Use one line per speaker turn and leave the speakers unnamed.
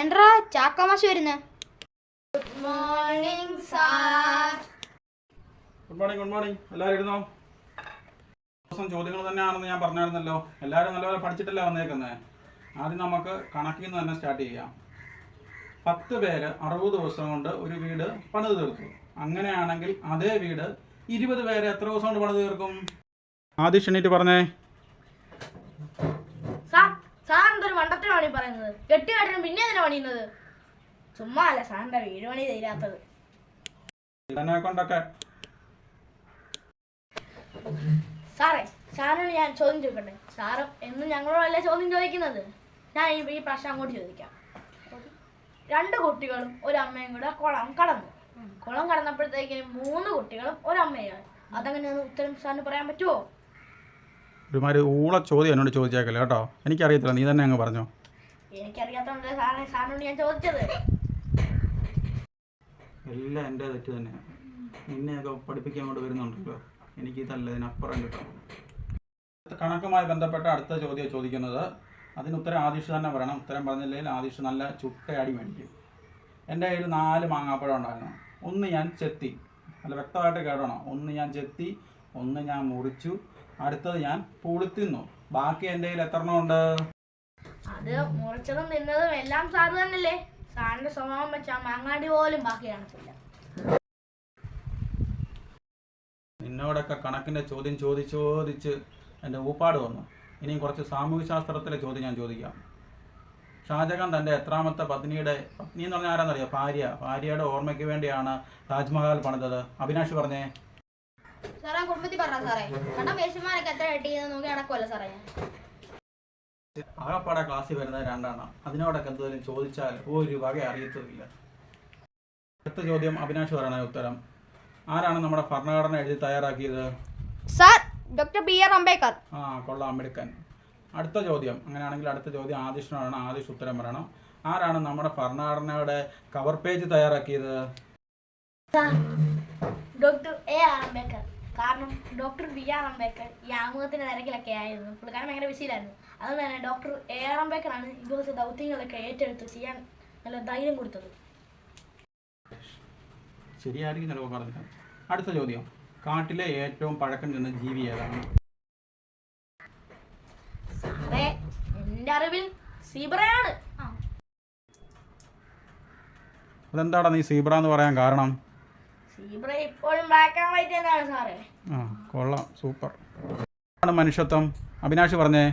എന്താ ചാക്കോമാശ് വരുന്നു? Good morning sir
good morning good morning എല്ലാവരും ഇരുന്നോ? ദിവസം ചോദ്യങ്ങൾ തന്നെയാണെന്ന് ഞാൻ പറഞ്ഞായിരുന്നല്ലോ. എല്ലാവരും നല്ലപോലെ പഠിച്ചിട്ടല്ലേ വന്നേക്കുന്നത് ആദ്യം നമുക്ക് കണക്കിൽ നിന്ന് തന്നെ സ്റ്റാർട്ട് ചെയ്യാം. പത്ത് പേര് അറുപത് ദിവസം കൊണ്ട് ഒരു വീട് പണിത് തീർത്തു. അങ്ങനെയാണെങ്കിൽ അതേ വീട് ഇരുപത് പേര് എത്ര ദിവസം കൊണ്ട് പണിത് തീർക്കും? ആദ്യം ക്ഷണിട്ട് പറഞ്ഞേ.
സാർ സാർ എന്തൊരു മണ്ടത്തിന് പണി പറയുന്നത്? കെട്ടിയാട്ടിനും പിന്നെ എന്തിനാ പണിയുന്നത്? ചുമ്മാ അല്ല സാറിന്റെ വീട് പണി തീരാത്തത്
കൊണ്ടൊക്കെ
സാറേ സാറിനോട് ഞാൻ ചോദ്യം ചോദിക്കട്ടെ? സാറ് എന്നും ഞങ്ങളോടല്ലേ ചോദ്യം ചോദിക്കുന്നത്? ഞാൻ ഈ ഈ പ്രശ്നം അങ്ങോട്ട് ചോദിക്കാം. രണ്ട് കുട്ടികളും ഒരു അമ്മയും കൂടെ കുളം കടന്നു. കുളം കടന്നപ്പോഴത്തേക്കിനും മൂന്ന് കുട്ടികളും ഒരമ്മയാണ് അതങ്ങനെയൊന്ന് ഉത്തരം സാറിന് പറയാൻ പറ്റുമോ
ഒരുമാതിരി ഊള ചോദ്യം എന്നോട് ചോദിച്ചേക്കല്ലേ കേട്ടോ? എനിക്കറിയത്തില്ല നീ തന്നെ അങ്ങ് പറഞ്ഞോ. എല്ലാം എന്റെ തെറ്റ് തന്നെയാണ് നിന്നെയൊക്കെ പഠിപ്പിക്കാൻ കൊണ്ട് വരുന്നുണ്ടല്ലോ. എനിക്ക് ഇതല്ല ഇതിനപ്പുറം കിട്ടണം കണക്കുമായി ബന്ധപ്പെട്ട അടുത്ത ചോദ്യം ചോദിക്കുന്നത് അതിന് ഉത്തരം ആദിഷ് തന്നെ പറയണം. ഉത്തരം പറഞ്ഞില്ലെങ്കിൽ ആദിഷ് നല്ല ചുട്ടയാടി മേടിക്കും. എന്റെ കയ്യിൽ നാല് മാങ്ങാപ്പഴം ഉണ്ടായിരുന്നു. ഒന്ന് ഞാൻ ചെത്തി. നല്ല വ്യക്തമായിട്ട് കേടണം ഒന്ന് ഞാൻ ചെത്തി ഒന്ന് ഞാൻ മുറിച്ചു. അടുത്തത് ഞാൻ പുളിത്തിന്നു. ബാക്കി എന്റെ കയ്യിൽ എത്ര ഉണ്ട്?
അത് മുറിച്ചതും തിന്നതും എല്ലാം സാറ് തന്നെയല്ലേ? സാറിന്റെ സ്വഭാവം വെച്ചാ മാങ്ങാടി പോലും ബാക്കി കാണത്തില്ല.
നിന്നോടൊക്കെ കണക്കിന്റെ ചോദ്യം ചോദിച്ച് ചോദിച്ച് എന്റെ ഊപ്പാട് വന്നു. ഇനിയും കുറച്ച് സാമൂഹ്യശാസ്ത്രത്തിലെ ചോദ്യം ഞാൻ ചോദിക്കാം. ഷാജഹാൻ തന്റെ എത്രാമത്തെ പത്നിയുടെ പത്നി എന്ന് പറഞ്ഞാൽ ആരാന്നറിയാം? ഭാര്യ. ഭാര്യയുടെ ഓർമ്മയ്ക്ക് വേണ്ടിയാണ് താജ്മഹൽ പണിതത്. അവിനാഷ് പറഞ്ഞേ.
സാറേ കുടുംബത്തിൽ പറഞ്ഞ സാറേ. കണ്ട വേഷന്മാരൊക്കെ എത്ര കിട്ടിയെന്ന് നോക്കി നടക്കുമല്ലോ സാറേ. ഞാൻ
ആകപ്പാടെ ക്ലാസ്സിൽ വരുന്നത് രണ്ടെണ്ണം അതിനോടൊക്കെ എന്തെങ്കിലും ചോദിച്ചാൽ ഒരു വക അറിയത്തുമില്ല. അടുത്ത ചോദ്യം അവിനാഷ് പറയണ ഉത്തരം. ആരാണ് നമ്മുടെ ഭരണഘടന എഴുതി തയ്യാറാക്കിയത്?
Sir doctor B R Ambedkar.
ആ കൊള്ളാം മിടുക്കൻ. അടുത്ത ചോദ്യം. അങ്ങനെയാണെങ്കിൽ അടുത്ത ചോദ്യം ആദിഷിനോടാണ്. ആദിഷ് ഉത്തരം പറയണം. ആരാണ് നമ്മുടെ ഭരണഘടനയുടെ കവർ പേജ് തയ്യാറാക്കിയത്?
Doctor A R Ambedkar. കാരണം ഡോക്ടർ ബി ആർ അംബേദ്കർ ഈ ആമുഖത്തിന്റെ തിരക്കിലൊക്കെ ആയിരുന്നു. പുള്ളിക്കാരൻ ഭയങ്കര ബിസിയിലായിരുന്നു അതുകൊണ്ട് തന്നെ ഡോക്ടർ എ ആർ അംബേദ്കറാണ് ഇതുപോലത്തെ ദൗത്യങ്ങളൊക്കെ ഏറ്റെടുത്ത് ചെയ്യാൻ നല്ല ധൈര്യം കൊടുത്തത്.
ശരിയായിരിക്കും ചിലപ്പോൾ പറഞ്ഞത് അടുത്ത ചോദ്യം. കാട്ടിലെ ഏറ്റവും പഴക്കം ചെന്ന ജീവി ഏതാണ്?
സാറേ എന്റെ അറിവിൽ സീബ്രയാണ്.
അതെന്താടാ നീ സീബ്ര എന്ന് പറയാൻ കാരണം? ആ കൊള്ളാം സൂപ്പർ. ആണ് മനുഷ്യത്വം? അഭിനാഷ് പറഞ്ഞേ.